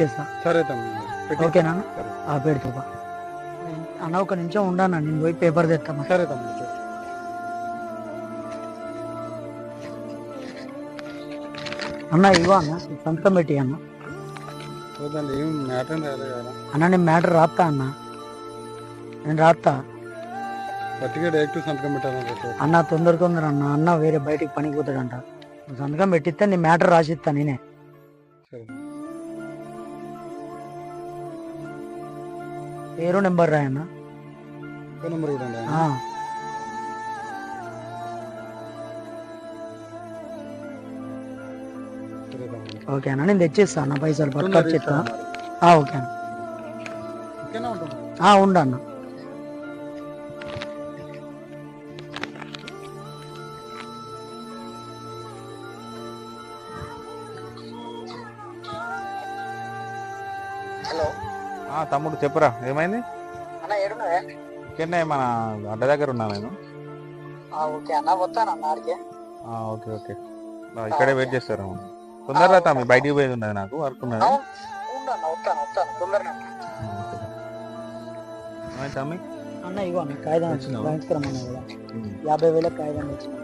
చేస్తా. సరే తమ్ముడు. ఓకేనా. ఆ పెడుతుపా అన్న ఒక నిమిషం ఉండన్నా నేను పోయి పేపర్ తెస్తాను సరే తమ్ముడు. అన్న ఇవ్వ అన్న సంతకం పెట్టి అన్న. అన్న నేను మ్యాటర్ రాస్తా అన్న. నేను రాస్తా అన్న తొందర తొందర అన్న. అన్న వేరే బయటికి పనికి పోతాడంట. సంతకం పెట్టిస్తే నీ మ్యాటర్ రాసిస్తా నేనే. పేరు నెంబర్ రాయన్న ఫోన్ నెంబర్ కూడా ఉందా? ఆ, సరే తమ్ముడు ఓకే అన్న నేను తెచ్చిస్తా అన్న పైసలు ఇస్తా మరి. ఆ, ఓకే అన్న. ఉంటుంది ఆ, ఉండు అన్న. హలో. తమ్ముడు చెప్పురా ఏమైంది? మన అడ్డ దగ్గర ఉన్నా నేను. ఓకే అన్న ఓకే ఓకే. ఇక్కడే వెయిట్ చేస్తారు? తొందరగా తమ్మి బయటికి పోయేది ఉన్నది నాకు వర్క్ ఉన్నది. తమ్మి? అన్న ఇగో అన్న కాగితం వచ్చింది. యాభై వేల కాగితం వచ్చింది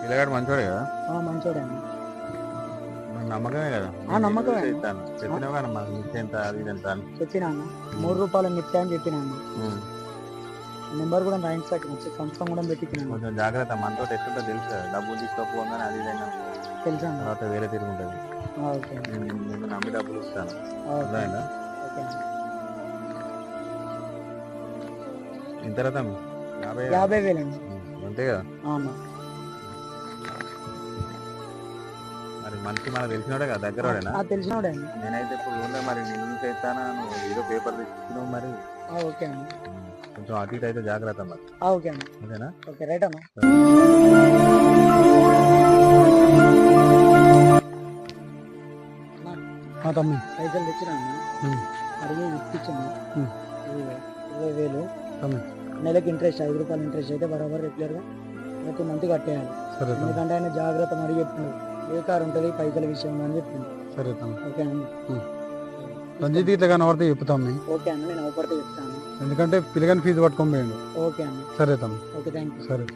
పిల్లగాడు మంచోడే కదా? మంచోడే అన్న. నమ్మకమే కదా. ఆ, నమ్మకమే. చెప్పినావు కానీ మాకు ఎంత అది ఎంత చెప్పినా అన్న మూడు రూపాయలు మిత్తి అని చెప్పినా అన్న. నెంబర్ కూడా రాయించాక వచ్చి సంవత్సరం కూడా పెట్టించిన కొంచెం జాగ్రత్త మనతో ఎట్లుంటో తెలుసు కదా. డబ్బులు తీసుకోకపోగానే అది ఇది అయినా తెలుసా తర్వాత వేరే తిరుగుంటుంది ఓకే. నేను నమ్మి డబ్బులు ఇస్తాను. అర్థమైందా. ఇంతరా తమ్మి యాభై యాభై వేలు అండి ఉమ్, అంతే కదా? మరి మనిషి మనకు తెలిసినోడే కదా దగ్గరవాడేనా ఆ, తెలిసినోడే అన్న నేనైతే ఇప్పుడు ఉండే మరి నేను చేస్తానా నువ్వు ఏదో పేపర్ తెచ్చినావు మరి. ఆ, ఓకే అన్న ఉమ్, కొంచెం అటు ఇటు అయితే జాగ్రత్త మరి. ఆ, ఓకే అన్న ఓకేనా? ఓకే రైట్ అన్న ఆ తమ్మి. పైసలు తెచ్చినా అన్న ఉమ్. అడిగి ఉమ్. ఇదిగో, ఇరవై వేలు. తమ్మి. నెలకి ఇంట్రెస్ట్ ఐదు రూపాయలు ఇంట్రెస్ట్ అయితే బరాబర్ రెగ్యులర్గా ప్రతి మంత్ కట్టేయాలి. సరే తమ్మి. ఎందుకంటే ఆయన జాగ్రత్త మరి చెప్పిండు ఏ కారు ఉంటుంది పైసల విషయంలో అని చెప్పిండు సరే తమ్మి ఓకే అండి. రంజిత్ ఇట్లా కనబడితే చెప్తాం మేము ఓకే అన్న నేను అవపడితే చెప్తాను. ఎందుకంటే పిల్లగాని ఫీజు పట్టుకొని పోయిండు. ఓకే అన్న సరే తమ్మి ఓకే థ్యాంక్ యూ. సరే.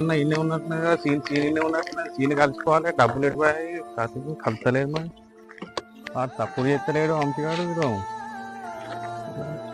ఉన్న ఇన్నే ఉన్నట్టున్నాయి సీన్ సీన్ ఇన్నే ఉన్నట్టున్నాయి సీన్ కలుసుకోవాలి డబ్బులు ఎటుపోయాయి కాసేపు కలుస్తలేదు మరి. వాడు తప్పుడు చేస్తలేడు అంపిగాడు వీడు. Thank you.